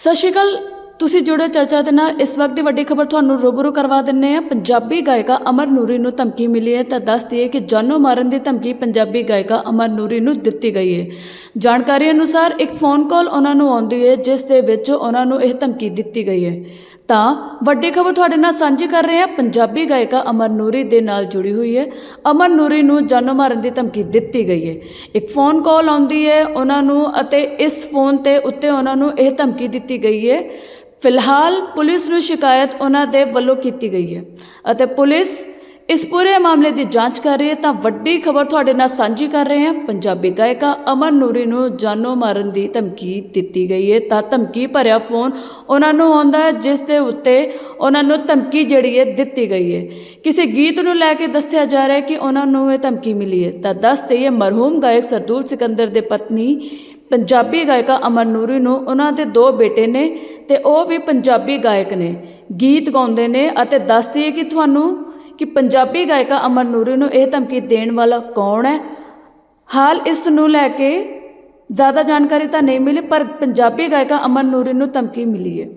ਸਤਿ ਸ਼੍ਰੀ ਅਕਾਲ ਤੁਸੀਂ ਜੁੜੇ ਚਰਚਾ ਦੇ ਨਾਲ। ਇਸ ਵਕਤ ਦੀ ਵੱਡੀ ਖਬਰ ਤੁਹਾਨੂੰ ਰੂਬਰੂ ਕਰਵਾ ਦਿੰਨੇ ਆ ਪੰਜਾਬੀ ਗਾਇਕਾ ਅਮਰ ਨੂਰੀ ਨੂੰ ਧਮਕੀ ਮਿਲੀ ਹੈ। ਤਾਂ ਦੱਸ ਦਈਏ ਕਿ ਜਾਨੋਂ ਮਾਰਨ ਦੀ ਧਮਕੀ ਪੰਜਾਬੀ ਗਾਇਕਾ ਅਮਰ ਨੂਰੀ ਨੂੰ ਦਿੱਤੀ ਗਈ ਹੈ। ਜਾਣਕਾਰੀ ਅਨੁਸਾਰ ਇੱਕ ਫੋਨ ਕਾਲ ਉਹਨਾਂ ਨੂੰ ਆਉਂਦੀ ਹੈ, ਜਿਸ ਦੇ ਵਿੱਚ ਉਹਨਾਂ ਨੂੰ ਇਹ ਧਮਕੀ ਦਿੱਤੀ ਗਈ ਹੈ। ਤਾਂ ਵੱਡੀ ਖਬਰ ਤੁਹਾਡੇ ਨਾਲ ਸਾਂਝੀ ਕਰ ਰਹੇ ਹਾਂ। ਪੰਜਾਬੀ ਗਾਇਕਾ ਅਮਰ ਨੂਰੀ ਦੇ ਨਾਲ ਜੁੜੀ ਹੋਈ ਹੈ। ਅਮਰ ਨੂਰੀ ਨੂੰ ਜਾਨੋਂ ਮਾਰਨ ਦੀ ਧਮਕੀ ਦਿੱਤੀ ਗਈ ਹੈ। ਇੱਕ ਫੋਨ ਕਾਲ ਆਉਂਦੀ ਹੈ ਉਹਨਾਂ ਨੂੰ ਅਤੇ ਇਸ ਫੋਨ ਤੇ ਉੱਤੇ ਉਹਨਾਂ ਨੂੰ ਇਹ ਧਮਕੀ ਦਿੱਤੀ ਗਈ ਹੈ ਫਿਲਹਾਲ ਪੁਲਿਸ ਨੂੰ ਸ਼ਿਕਾਇਤ ਉਹਨਾਂ ਦੇ ਵੱਲੋਂ ਕੀਤੀ ਗਈ ਹੈ ਅਤੇ ਪੁਲਿਸ ਇਸ ਪੂਰੇ ਮਾਮਲੇ ਦੀ ਜਾਂਚ ਕਰ ਰਹੀ ਹੈ ਤਾਂ ਵੱਡੀ ਖਬਰ ਤੁਹਾਡੇ ਨਾਲ ਸਾਂਝੀ ਕਰ ਰਹੇ ਹਾਂ। ਪੰਜਾਬੀ ਗਾਇਕਾ ਅਮਰ ਨੂਰੀ ਨੂੰ ਜਾਨੋਂ ਮਾਰਨ ਦੀ ਧਮਕੀ ਦਿੱਤੀ ਗਈ ਹੈ। ਤਾਂ ਧਮਕੀ ਭਰਿਆ ਫੋਨ ਉਹਨਾਂ ਨੂੰ ਆਉਂਦਾ ਹੈ, ਜਿਸ ਦੇ ਉੱਤੇ ਉਹਨਾਂ ਨੂੰ ਧਮਕੀ ਜਿਹੜੀ ਹੈ ਦਿੱਤੀ ਗਈ ਹੈ। ਕਿਸੇ ਗੀਤ ਨੂੰ ਲੈ ਕੇ ਦੱਸਿਆ ਜਾ ਰਿਹਾ ਹੈ ਕਿ ਉਹਨਾਂ ਨੂੰ ਇਹ ਧਮਕੀ ਮਿਲੀ ਹੈ। ਤਾਂ ਦੱਸ ਦਈਏ ਮਰਹੂਮ ਗਾਇਕ ਸਰਦੂਲ ਸਿਕੰਦਰ ਦੇ ਪਤਨੀ ਪੰਜਾਬੀ ਗਾਇਕਾ ਅਮਰ ਨੂਰੀ ਨੂੰ ਉਹਨਾਂ ਦੇ ਦੋ ਬੇਟੇ ਨੇ ਤੇ ਉਹ ਵੀ ਪੰਜਾਬੀ ਗਾਇਕ ਨੇ। ਗੀਤ ਗਾਉਂਦੇ ਨੇ ਅਤੇ ਦੱਸ ਦਈਏ ਕਿ ਤੁਹਾਨੂੰ ਕਿ ਪੰਜਾਬੀ ਗਾਇਕਾ ਅਮਰ ਨੂਰੀ ਨੂੰ ਇਹ ਧਮਕੀ ਦੇਣ ਵਾਲਾ ਕੌਣ ਹੈ। ਹਾਲ ਇਸ ਨੂੰ ਲੈ ਕੇ ਜ਼ਿਆਦਾ ਜਾਣਕਾਰੀ ਤਾਂ ਨਹੀਂ ਮਿਲੀ, ਪਰ ਪੰਜਾਬੀ ਗਾਇਕਾ ਅਮਰ ਨੂਰੀ ਨੂੰ ਧਮਕੀ ਮਿਲੀ ਹੈ।